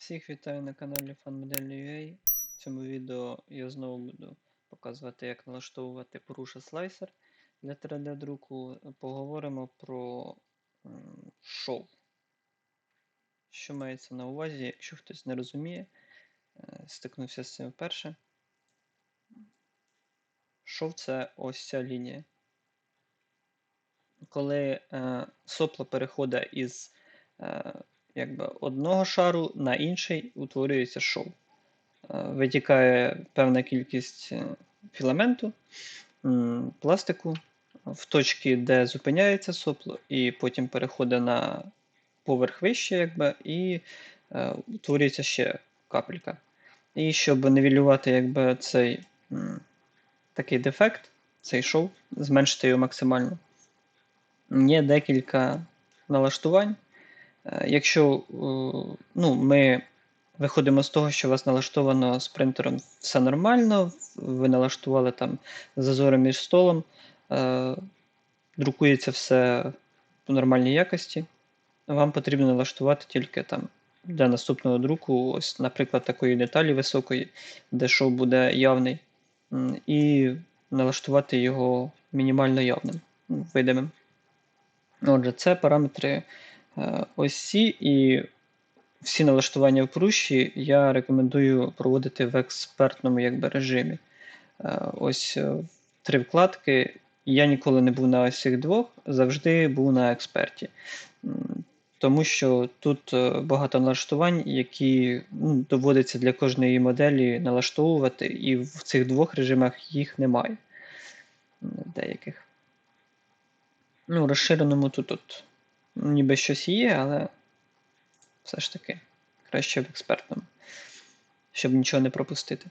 Всіх вітаю на каналі FunModel.ua. В цьому відео я знову буду показувати, як налаштовувати Purusha слайсер для 3D друку. Поговоримо про шов. Що мається на увазі, якщо хтось не розуміє, е, стикнувся з цим вперше. Шов це ось ця лінія. Коли е, сопло переходить із е, якби, одного шару на інший утворюється шов. Е, Витікає певна кількість е, філаменту, пластику в точки, де зупиняється сопло, і потім переходить на поверх вище, якби, і е, утворюється ще капелька. І щоб нивелювати якби, цей такий дефект, цей шов, зменшити його максимально. Є декілька налаштувань. Е, Якщо е, ну, ми виходимо з того, що у вас налаштовано з принтером все нормально, ви налаштували там зазори між столом, е, друкується все в нормальній якості, вам потрібно налаштувати тільки там для наступного друку, ось, наприклад, такої деталі високої, де шов буде явний, і налаштувати його мінімально явним, видимим. Отже, це параметри е, ось ці, і всі налаштування в прущі я рекомендую проводити в експертному якби, режимі. Е, Ось е, три вкладки. Я ніколи не був на ось двох, завжди був на експерті. Тому що тут багато налаштувань, які ну, доводиться для кожної моделі налаштовувати, і в цих двох режимах їх немає. Деяких. Ну, розширеному тут от, ніби щось є, але все ж таки краще в експертному, щоб нічого не пропустити.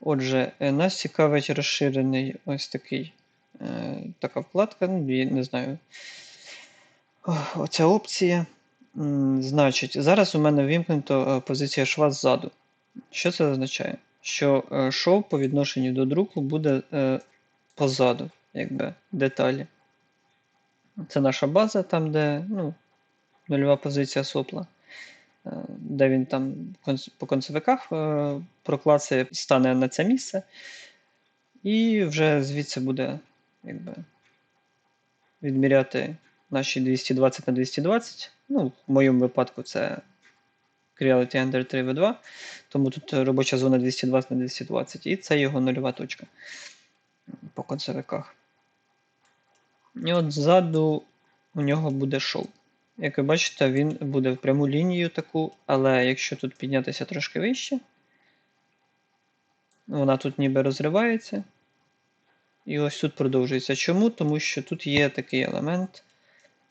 Отже, е, нас цікавить розширений ось такий, е, така вкладка, ну, не знаю. Оця опція. Значить, зараз у мене вімкнуто е, позиція шва ззаду. Що це означає? Що шов по відношенню до друку буде позаду, якби деталі. Це наша база, там, де ну, нульова позиція сопла, е, де він там по концевиках е, проклацає, стане на це місце, і вже звідси буде якби, відміряти наші 220 на 220. Ну, в моєму випадку це Creality Ender 3 V2, тому тут робоча зона 220 на 220, і це його нульова точка по концевиках. І от ззаду у нього буде шов. Як ви бачите, він буде в пряму лінію таку, але якщо тут піднятися трошки вище, вона тут ніби розривається. І ось тут продовжується. Чому? Тому що тут є такий елемент,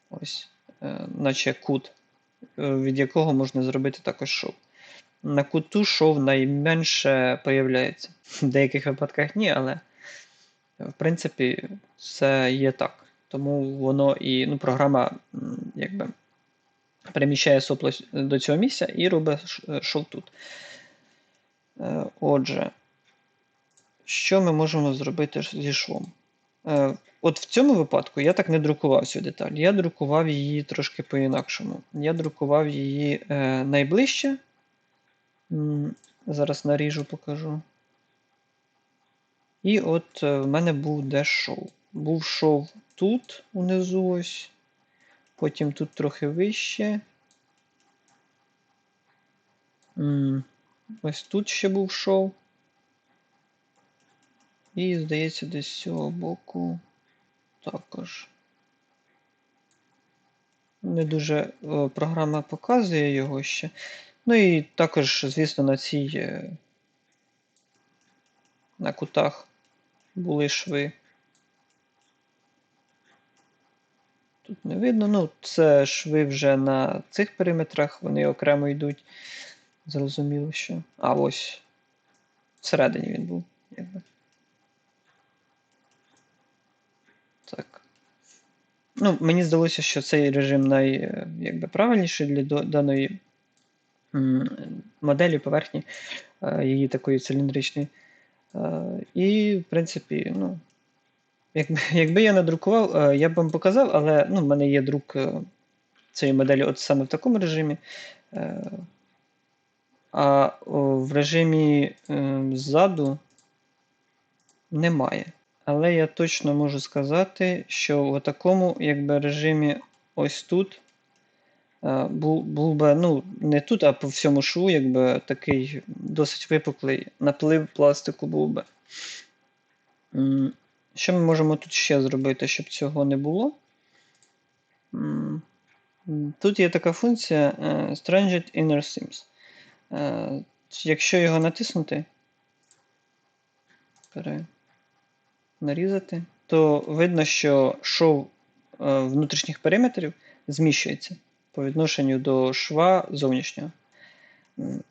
ось, е, наче кут, е, від якого можна зробити також шов. На куту шов найменше проявляється. В деяких випадках ні, але в принципі це є так. Тому воно і ну, програма якби переміщає сопло до цього місця і робить е, шов тут. Е, Отже, що ми можемо зробити зі швом? Е, От в цьому випадку я так не друкував цю деталь. Я друкував її трошки по-інакшому. Я друкував її найближче. Зараз наріжу, покажу. І от в мене був де шов. Був шов тут, унизу ось. Потім тут трохи вище. Ось тут ще був шов. І, здається, десь з цього боку також. Не дуже о, програма показує його ще. Ну і також, звісно, на цій е, на кутах були шви. Тут не видно. Ну, це шви вже на цих периметрах, вони окремо йдуть. Зрозуміло, що. А ось. Всередині він був, якби. Так. Ну, мені здалося, що цей режим най, е, якби, правильніший для даної моделі поверхні, е, її такої циліндричної. Е, І, в принципі, ну, якби, якби я надрукував, е, я б вам показав, але ну, в мене є друк е, цієї моделі от саме в такому режимі. Е, а в режимі ззаду немає. Але я точно можу сказати, що в такому якби режимі ось тут був, був би, ну, не тут, а по всьому шву, якби такий досить випуклий наплив пластику був би. Що ми можемо тут ще зробити, щоб цього не було? Тут є така функція е, Stranged Inner Seams. Е, Якщо його натиснути, нарізати, то видно, що шов е, внутрішніх периметрів зміщується по відношенню до шва зовнішнього.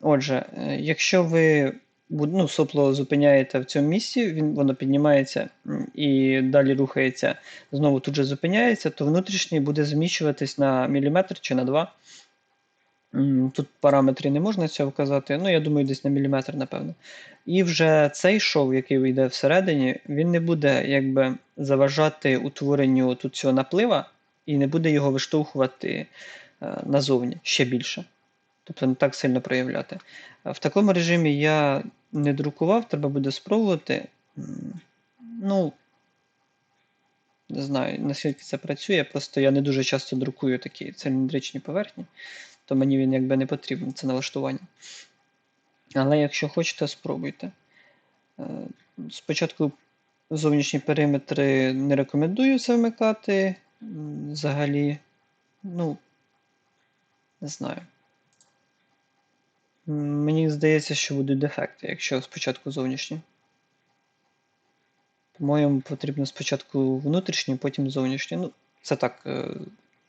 Отже, якщо ви ну, сопло зупиняєте в цьому місці, він, воно піднімається і далі рухається, знову тут же зупиняється, то внутрішній буде зміщуватись на міліметр чи на два. Тут параметри не можна цього вказати, ну я думаю, десь на міліметр, напевно. І вже цей шов, який вийде всередині, він не буде якби заважати утворенню тут цього наплива і не буде його виштовхувати е, назовні ще більше. Тобто не так сильно проявляти. В такому режимі я не друкував, треба буде спробувати. Ну, не знаю, наскільки це працює, просто я не дуже часто друкую такі циліндричні поверхні, то мені він якби не потрібен, це налаштування. Але якщо хочете, спробуйте. Е, Спочатку зовнішні периметри не рекомендую це вмикати. Взагалі, ну, не знаю. Мені здається, що будуть дефекти, якщо спочатку зовнішні. По-моєму, потрібно спочатку внутрішні, потім зовнішні. Ну, це так, е,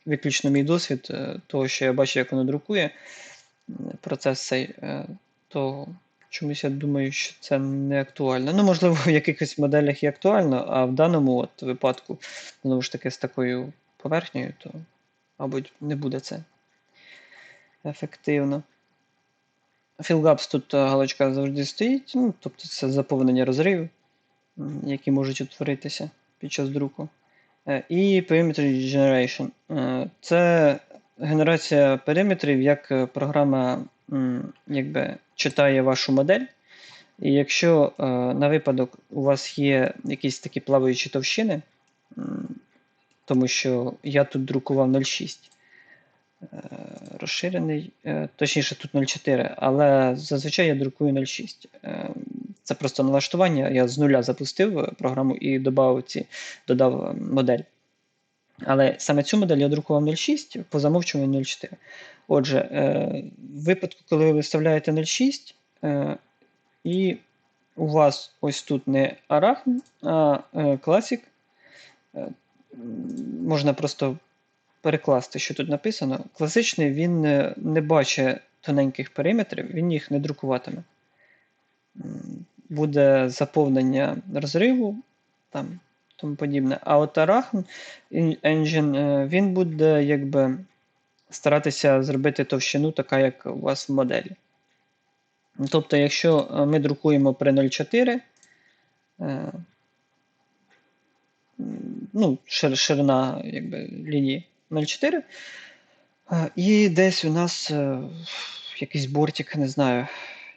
виключно мій досвід, е, того, що я бачу, як воно друкує процес цей, е, то чомусь я думаю, що це не актуально. Ну, можливо, в якихось моделях і актуально, а в даному от випадку, знову ж таки, з такою поверхнею, то, мабуть, не буде це ефективно. Fillgaps тут е, галочка завжди стоїть, ну, тобто це заповнення розривів, які можуть утворитися під час друку. Е, І Perimeter Generation. Е, Це генерація периметрів, як програма якби, читає вашу модель. І якщо на випадок у вас є якісь такі плаваючі товщини, тому що я тут друкував 0,6 е, розширений, е, точніше тут 0,4, але зазвичай я друкую 0,6. Е, Це просто налаштування. Я з нуля запустив е, програму і додав ці, додав е, модель. Але саме цю модель я друкував 0,6 по замовчуванню 0,4. Отже, е, в випадку, коли ви виставляєте 0,6, е, і у вас ось тут не арахн, а е, е, можна просто перекласти, що тут написано. Класичний він не бачить тоненьких периметрів, він їх не друкуватиме. Буде заповнення розриву, там, тому подібне. А от Arachn Engine, е, він буде якби старатися зробити товщину така, як у вас в моделі. Тобто, якщо е, ми друкуємо при 0,4, е, ну, шир- ширина якби, лінії 0,4, е, і десь у нас е, якийсь бортик, не знаю,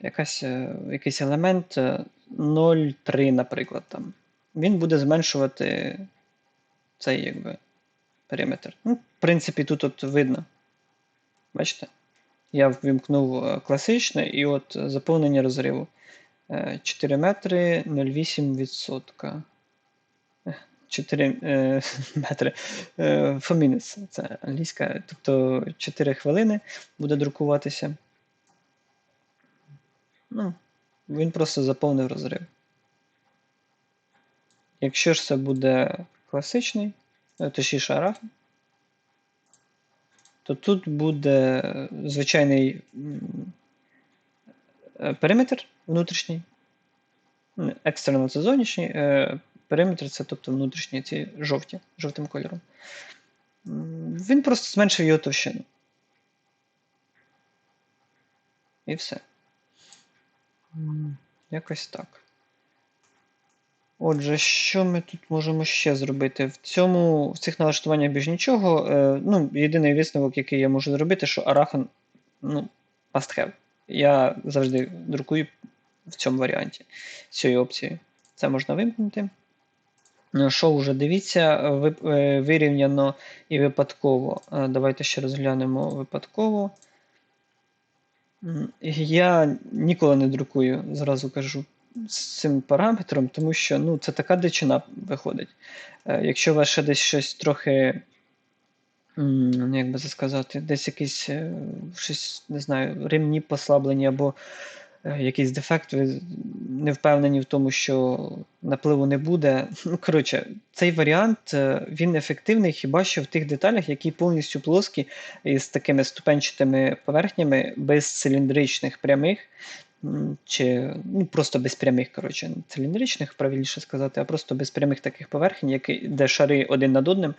якась, е, якийсь елемент е, 0,3, наприклад, там. Він буде зменшувати цей якби, периметр. Ну, в принципі, тут от видно. Бачите? Я ввімкнув класичне, і от заповнення розриву. Е, 4 метри 0,8%. Е, 4 е, метри. Е, minutes, це англійська. Тобто 4 хвилини буде друкуватися. Ну, він просто заповнив розрив. Якщо ж це буде класичний, е, точніше араф, то тут буде звичайний е, периметр внутрішній. Екстернал це зовнішній, е, периметр це тобто внутрішні ці жовті, жовтим кольором. Він просто зменшив його товщину. І все. Якось так. Отже, що ми тут можемо ще зробити? В цьому, в цих налаштуваннях більш нічого. Е, ну, єдиний висновок, який я можу зробити, що Araхан ну, must have. я завжди друкую в цьому варіанті, цією опцією. Це можна вимкнути. Ну, Шоу вже дивіться, е, вирівняно і випадково. Е, Давайте ще розглянемо випадково. Я ніколи не друкую, зразу кажу, з цим параметром, тому що ну, це така дичина виходить. Е, Якщо у вас ще десь щось трохи, як би це сказати, десь якийсь е, щось, не знаю, ремні послаблені або е, якийсь дефект, ви не впевнені в тому, що напливу не буде. Ну, коротше, цей варіант е, він ефективний хіба що в тих деталях, які повністю плоскі із такими ступенчатими поверхнями, без циліндричних прямих. Чи ну, просто без прямих, коротше, циліндричних, правильніше сказати, а просто без прямих таких поверхень, які, де шари один над одним,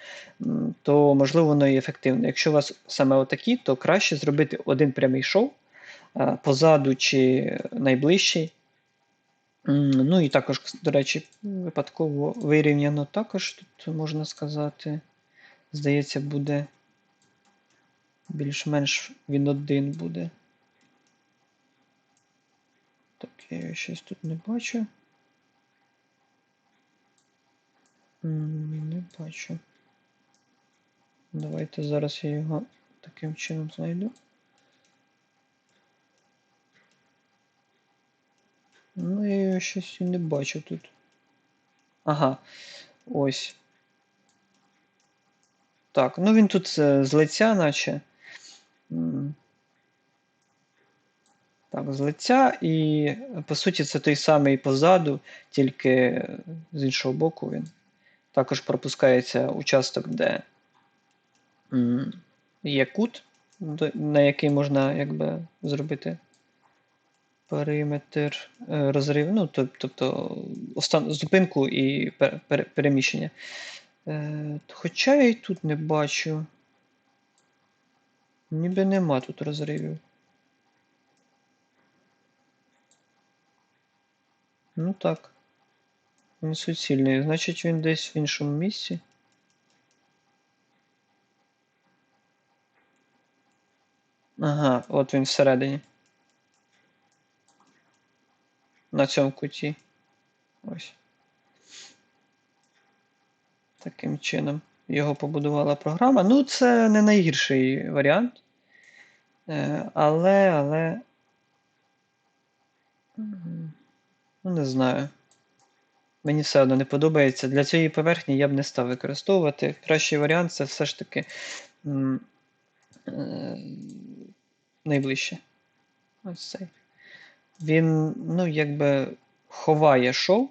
то можливо воно і ефективно. Якщо у вас саме отакі, то краще зробити один прямий шов е, позаду чи найближчий. Ну і також, до речі, випадково вирівняно також тут можна сказати. Здається, буде більш-менш він один буде. Так, я щось тут не бачу. Не бачу. Давайте зараз я його таким чином знайду. Ну, я його щось і не бачу тут. Ага, ось. Так, ну він тут е, з лиця, наче. Так, з лиця, і по суті це той самий позаду, тільки з іншого боку він. Також пропускається участок, де є кут, на який можна якби зробити периметр е, розрив, ну, тобто остан- зупинку і пер- пер- переміщення. Е, Хоча я і тут не бачу. Ніби нема тут розривів. Ну так. Він суцільний. Значить він десь в іншому місці. Ага, от він всередині. На цьому куті. Ось. Таким чином його побудувала програма. Ну, це не найгірший варіант. Е, Але, але. Ну, не знаю. Мені все одно не подобається. Для цієї поверхні я б не став використовувати. Кращий варіант це все ж таки е, найближче. Ось цей. Він, ну, якби ховає шоу.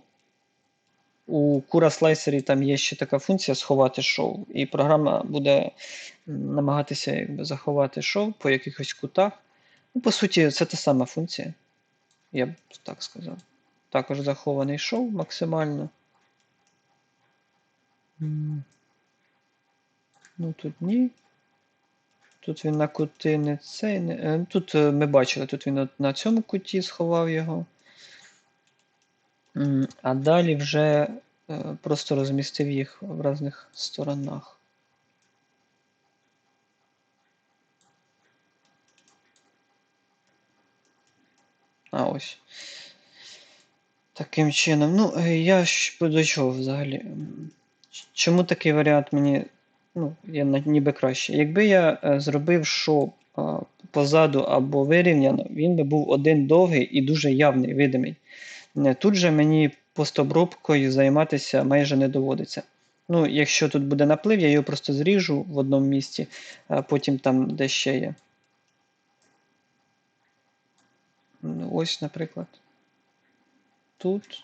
У Кура слайсері там є ще така функція сховати шоу, і програма буде намагатися якби, заховати шоу по якихось кутах. Ну, по суті, це та сама функція. Я б так сказав. Також захований шоу максимально. Ну тут ні. Тут він на кути не цей. Не... е, Тут е, ми бачили, тут він на цьому куті сховав його. А далі вже е, просто розмістив їх в різних сторонах. А ось. Таким чином. Ну, я ж до чого взагалі? Чому такий варіант мені ну, на- ніби краще? Якби я е, зробив шоу а, позаду або вирівняно, він би був один довгий і дуже явний, видимий. Тут же мені постобробкою займатися майже не доводиться. Ну, якщо тут буде наплив, я його просто зріжу в одному місці, а потім там де ще є. Ну, Ось, наприклад. Тут,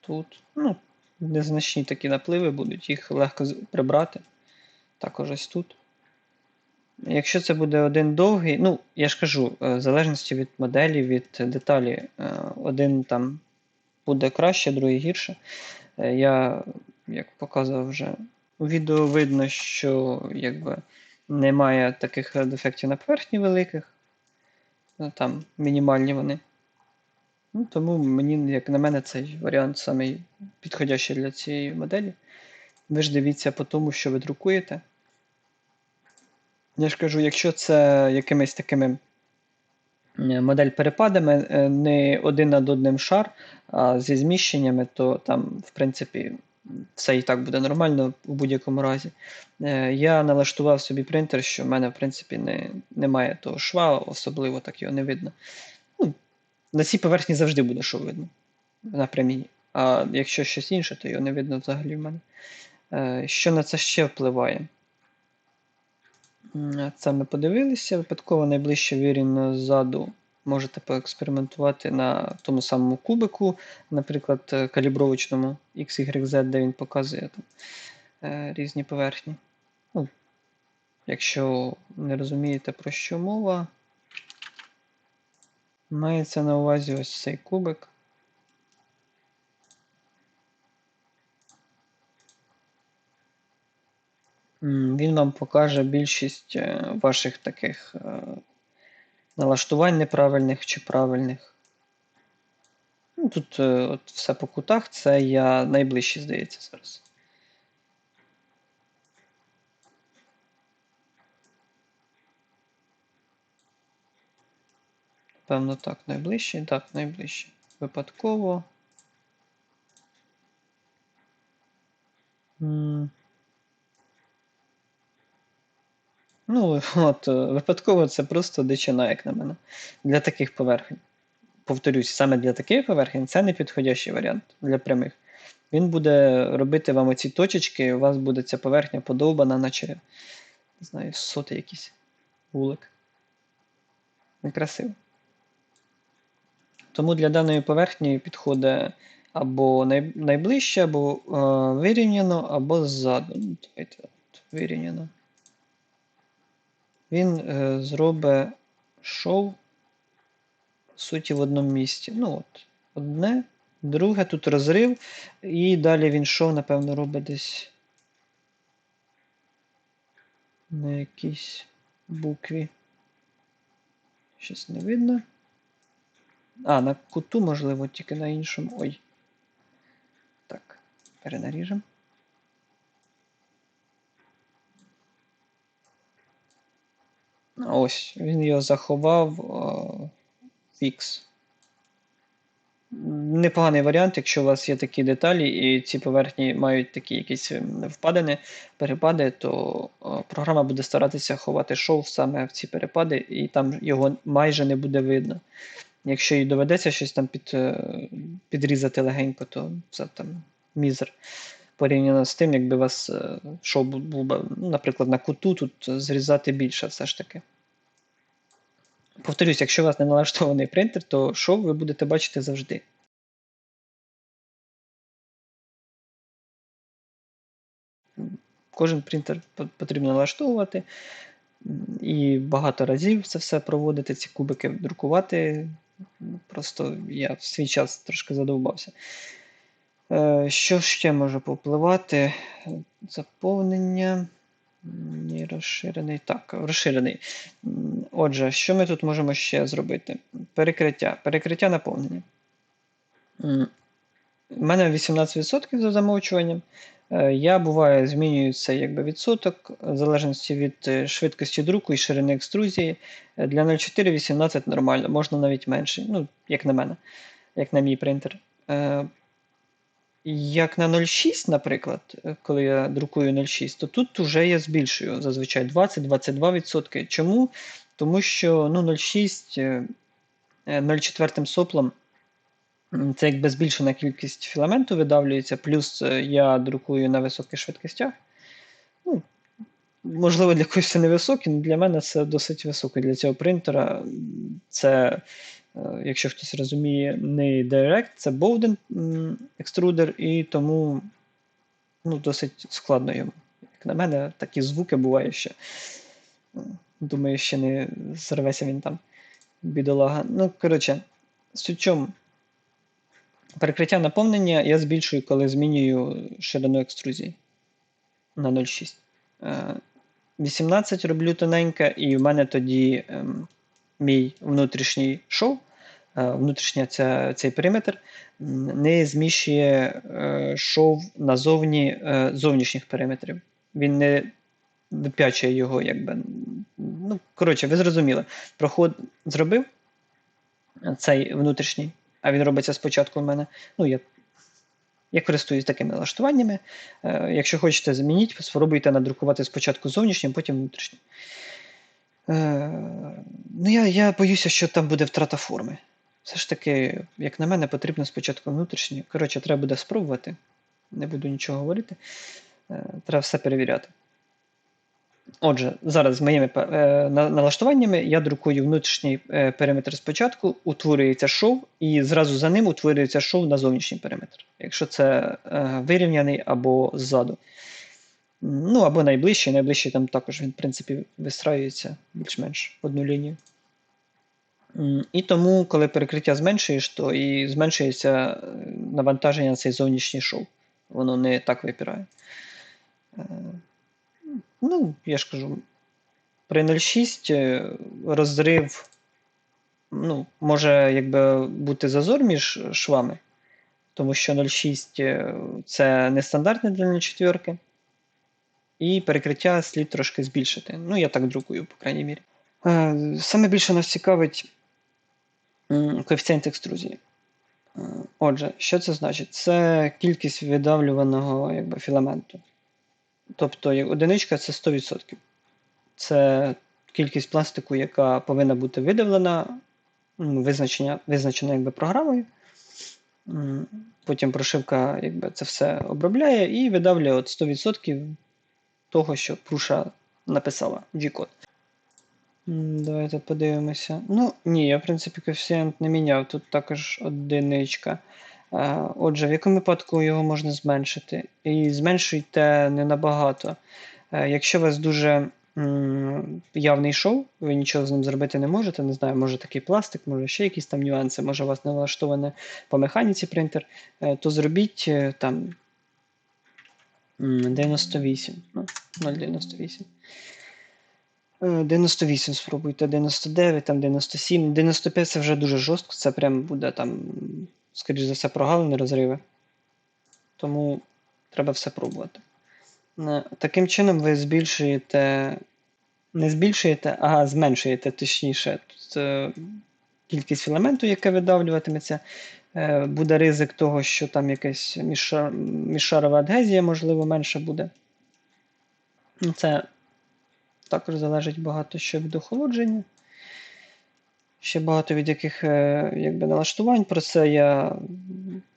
тут. Ну, незначні такі напливи будуть, їх легко прибрати. Також ось тут. Якщо це буде один довгий, ну, я ж кажу, е, в залежності від моделі, від деталі, е, один там буде краще, другий гірше. Е, Я, як показував вже у відео, видно, що якби немає таких дефектів на поверхні великих, там мінімальні вони. Ну, тому мені, як на мене, цей варіант самий підходящий для цієї моделі. Ви ж дивіться по тому, що ви друкуєте. Я ж кажу, якщо це якимись такими е, модель перепадами, е, не один над одним шар, а зі зміщеннями, то там, в принципі, все і так буде нормально в будь-якому разі. Е, Я налаштував собі принтер, що в мене, в принципі, не, немає того шва, особливо так його не видно. Ну, На цій поверхні завжди буде шов видно на прямій. А якщо щось інше, то його не видно взагалі в мене. Що на це ще впливає? Це ми подивилися. Випадково найближче вирівняно ззаду. Можете поекспериментувати на тому самому кубику, наприклад, е, калібровочному XYZ, де він показує там, е, різні поверхні. Ну, якщо не розумієте, про що мова, мається на увазі ось цей кубик. Він вам покаже більшість е, ваших таких е, налаштувань неправильних чи правильних. Ну, Тут е, от все по кутах, це я найближче, здається, зараз. Певно, так, найближче. Так, найближче. Випадково. Ну, от, е, випадково це просто дичина, як на мене. Для таких поверхень. Повторюсь, саме для таких поверхень це не підходящий варіант для прямих. Він буде робити вам оці точечки, і у вас буде ця поверхня подовбана, наче, не знаю, сотий якийсь вулик. Некрасиво. Тому для даної поверхні підходить або найближче, або е, вирівняно, або ззаду. Давайте вирівняно. Він е, зробить шоу суті в одному місці. Ну от, одне, друге, тут розрив, і далі він шоу, напевно, робить десь на якійсь букві. Щось не видно. А, на куту, можливо, тільки на іншому. Ой. Так, перенаріжемо. Ось, він його заховав. о, Фікс. Непоганий варіант, якщо у вас є такі деталі, і ці поверхні мають такі якісь ем, впадини, перепади, то програма буде старатися ховати шов саме в ці перепади, і там його майже не буде видно. Якщо їй доведеться щось там під, е, підрізати легенько, то це там мізер. Порівняно з тим, якби вас е, шов був, був би, ну, наприклад, на куту, тут зрізати більше все ж таки. Повторюсь, якщо у вас не налаштований принтер, то шов ви будете бачити завжди. Кожен принтер потрібно налаштовувати і багато разів це все проводити, ці кубики друкувати. Просто я в свій час трошки задовбався. Е, Що ще може попливати? Заповнення. Ні, розширений. Так, розширений. Отже, що ми тут можемо ще зробити? Перекриття. Перекриття наповнення. У мене 18% за замовчуванням. Е, Я буває змінюю це якби відсоток, в залежності від е, швидкості друку і ширини екструзії. Для 0,4 18 нормально, можна навіть менше, ну, як на мене, як на мій принтер. Е, Як на 0,6, наприклад, е, коли я друкую 0,6, то тут вже я збільшую зазвичай 20-22%. Чому? Тому що ну, 0,6 е, е, 0,4 соплом це якби збільшена кількість філаменту видавлюється, плюс е, я друкую на високих швидкостях. Ну, можливо, для когось це невисокі, але для мене це досить високо. Для цього принтера це Е, якщо хтось розуміє, не Direct, це Bowden екструдер, і тому ну, досить складно йому. Як на мене, такі звуки буває ще. Думаю, ще не зрветься він там, бідолага. Ну, коротше, чому. Перекриття наповнення я збільшую, коли змінюю ширину екструзії на 0,6. Е, 18 роблю тоненьке, і в мене тоді ем, мій внутрішній шов, е, внутрішня ця, цей периметр не зміщує е, шов назовні е, зовнішніх периметрів. Він не вип'ячує його, якби. Ну, коротше, ви зрозуміли. Проход зробив, цей внутрішній, а він робиться спочатку у мене. Ну, я я користуюсь такими налаштуваннями. Якщо хочете замініть, спробуйте надрукувати спочатку зовнішнім, потім внутрішнім. Е, ну, Я я боюся, що там буде втрата форми. Все ж таки, як на мене, потрібно спочатку внутрішнє. Коротше, треба буде спробувати. Не буду нічого говорити. Е, треба все перевіряти. Отже, зараз з моїми е, налаштуваннями я друкую внутрішній периметр спочатку, утворюється шов, і зразу за ним утворюється шов на зовнішній периметр. Якщо це вирівняний або ззаду. Ну, або найближчий, найближчий там також він, в принципі, вистраюється більш-менш в одну лінію. І тому, коли перекриття зменшуєш, то і зменшується навантаження на цей зовнішній шов. Воно не так випирає. Ну, я ж кажу, при 0,6 е, розрив ну, може якби бути зазор між швами, тому що 0,6 е, це нестандартне для 0,4. І перекриття слід трошки збільшити. Ну, я так друкую, по крайній мірі. Е, саме більше нас цікавить коефіцієнт екструзії. Отже, що це значить? Це кількість видавлюваного якби, філаменту. Тобто одиничка це 100%. Це кількість пластику, яка повинна бути видавлена, визначена визначена якби, програмою. Потім прошивка якби, це все обробляє і видавлює от 100% того, що Пруша написала G-код. Давайте подивимося. Ну, ні, я, в принципі, коефіцієнт не міняв. Тут також одиничка. Отже, в якому випадку його можна зменшити? І зменшуйте не набагато. Е, якщо у вас дуже явний шов, ви нічого з ним зробити не можете. Не знаю, може такий пластик, може ще якісь там нюанси, може у вас не налаштований по механіці принтер, е, то зробіть е, там 98. ну, 0,98. 98 спробуйте, 99, там 97, 95 це вже дуже жорстко, це прям буде там скоріш за все, прогалини розриви. Тому треба все пробувати. Е, таким чином, ви збільшуєте, не збільшуєте, а зменшуєте точніше е, кількість філаменту, яке видавлюватиметься. Е, буде ризик того, що там якась міжшарова адгезія, можливо, менше буде. Це також залежить багато що від охолодження. Ще багато від яких е, якби, налаштувань. Про це я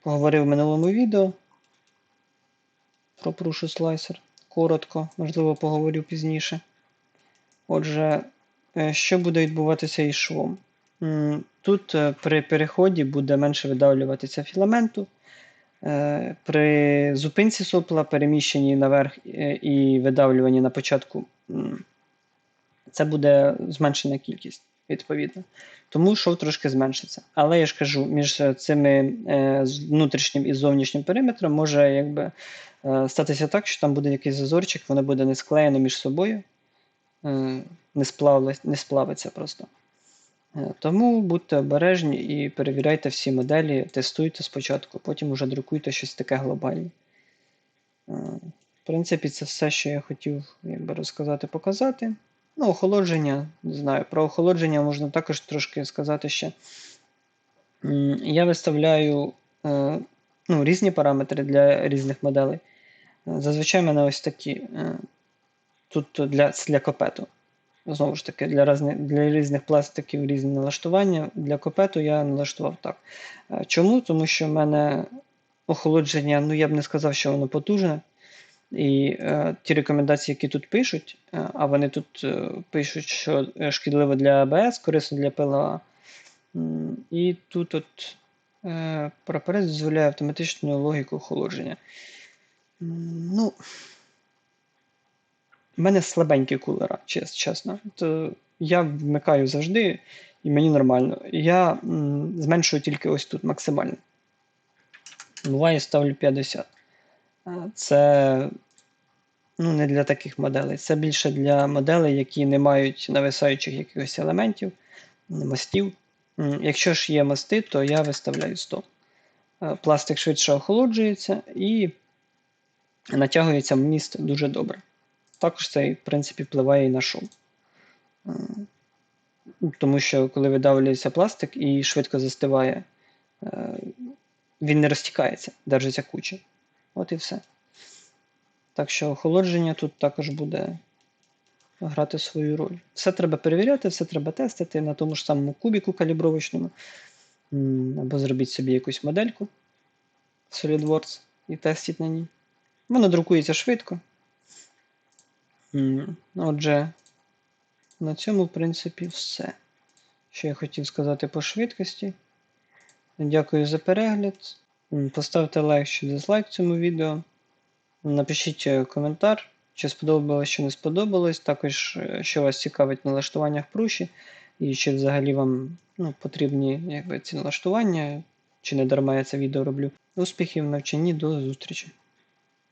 поговорив в минулому відео про Pruшу слайсер. Коротко, можливо, поговорю пізніше. Отже, е, що буде відбуватися із швом? Тут е, при переході буде менше видавлюватися філаменту. При зупинці сопла, переміщенні наверх і видавлюванні на початку, це буде зменшена кількість відповідно. Тому шов трошки зменшиться. Але я ж кажу, між цими е, внутрішнім і зовнішнім периметром може якби, е, статися так, що там буде якийсь зазорчик, воно буде не склеєно між собою, е, не, сплавли, не сплавиться просто. Е, тому будьте обережні і перевіряйте всі моделі, тестуйте спочатку, потім вже друкуйте щось таке глобальне. Е, в принципі, це все, що я хотів якби, розказати, показати. Ну, охолодження, не знаю, про охолодження можна також трошки сказати ще. Я виставляю е, ну, різні параметри для різних моделей. Зазвичай в мене ось такі. Тут для для копету. Знову ж таки, для різних, для різних пластиків різні налаштування. Для копету я налаштував так. Е, чому? Тому що в мене охолодження, ну я б не сказав, що воно потужне. І е, ті рекомендації, які тут пишуть, е, а вони тут е, пишуть, що шкідливо для АБС, корисно для ПЛА. І тут от е, прапорець дозволяє автоматичну логіку охолодження. Ну, в мене слабенькі кулера, чесно. То я вмикаю завжди, і мені нормально. Я м, зменшую тільки ось тут максимально. Буває, ставлю 50. Це ну, не для таких моделей. Це більше для моделей, які не мають нависаючих якихось елементів, мостів. Якщо ж є мости, то я виставляю 100. Е, пластик швидше охолоджується і натягується в міст дуже добре. Також це, в принципі, впливає і на шум. Ну, Тому що коли видавлюється пластик і швидко застиває, е, він не розтікається, держиться куча. От і все. Так що охолодження тут також буде грати свою роль. Все треба перевіряти, все треба тестити на тому ж самому кубіку калібровочному. Або зробіть собі якусь модельку SolidWorks і тестіть на ній. Воно друкується швидко. Отже, на цьому, в принципі, все. Що я хотів сказати по швидкості. Дякую за перегляд. Поставте лайк чи дизлайк цьому відео. Напишіть е, коментар, чи сподобалось, чи не сподобалось. Також, е, що вас цікавить налаштування в пруші, і чи взагалі вам ну, потрібні якби, ці налаштування, чи не дарма я це відео роблю. Успіхів навчанні, до зустрічі!